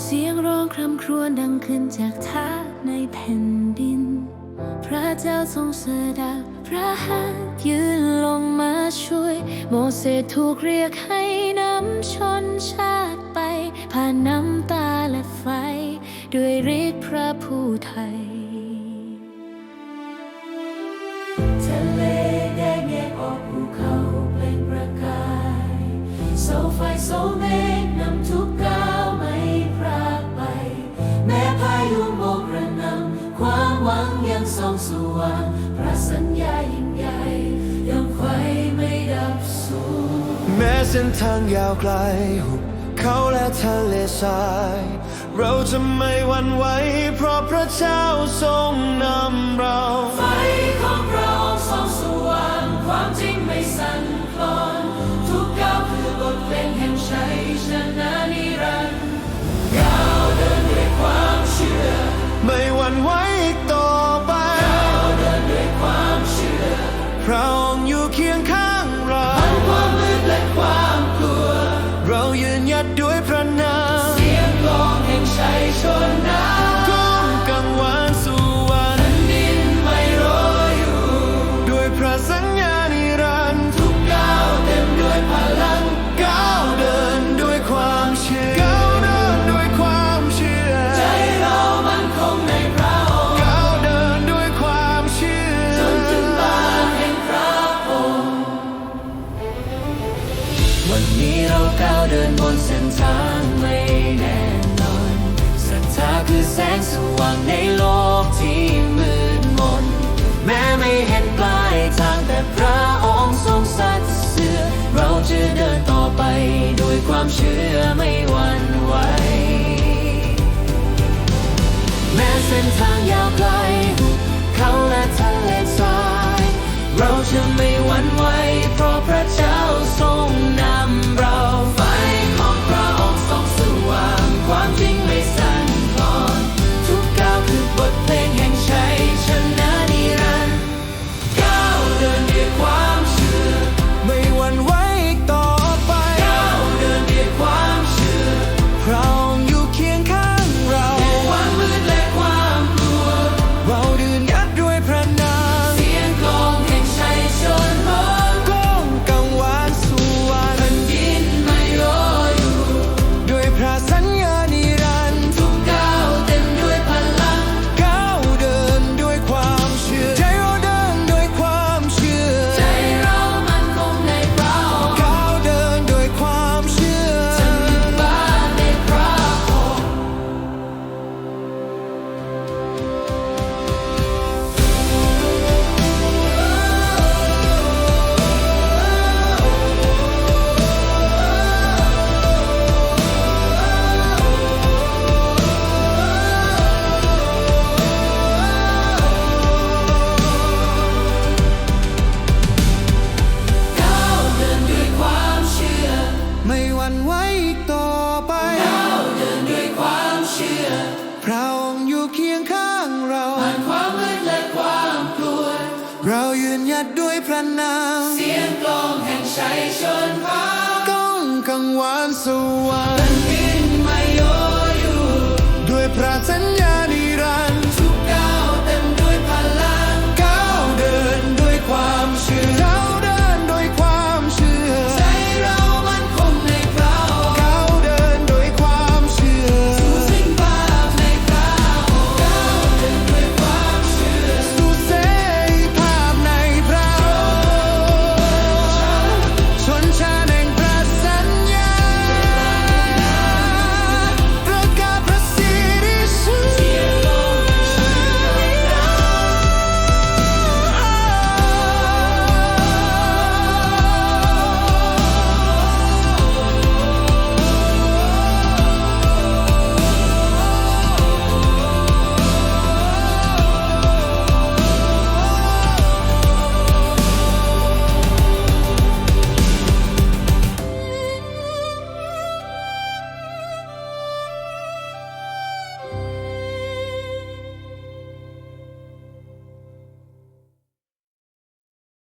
เสียงร้องคร่ำครวญดังขึ้นจากท่าในแผ่นดิน พระเจ้าทรงเสด็จพระหัตถ์ยืนลงมาช่วย โมเสสถูกเรียกให้นำชนชาติไป ผ่านน้ำตาและไฟ ด้วยฤทธิ์พระผู้ไทยทะเลแดงแยกออกภูเขาเปล่งประกายโซไฟโซเม เส้นทางยาวไกลหุบเขาและทะเลทราย เราจะไม่หวั่นไหวเพราะพระเจ้าทรงนำเรา ไฟของพระองค์ส่องสว่างความจริงไม่สั่นคลอน ทุกก้าวคือบทเพลงแห่งชัยชนะนิรันดร์ก้าวเดินด้วยความเชื่อ ไม่หวั่นไหวอีกต่อไปเดินด้วยความเชื่อพระองค์อยู่เคียงข้าง ก้าวเดินบนเส้นทางไม่แน่นอนศรัทธาคือแสงสว่างในโลกที่มืดมน แม้ไม่เห็นปลายทางแต่พระองค์ทรงสัตย์เสื่อเราจะเดินต่อไปด้วยความเชื่อไม่หวั่นไหวแม้เส้นทางยาวไกล ดด้วยพระนาม เสียงกลองแห่งชัยชนพาก้องกังวานสวรรแผ่ค์นดิ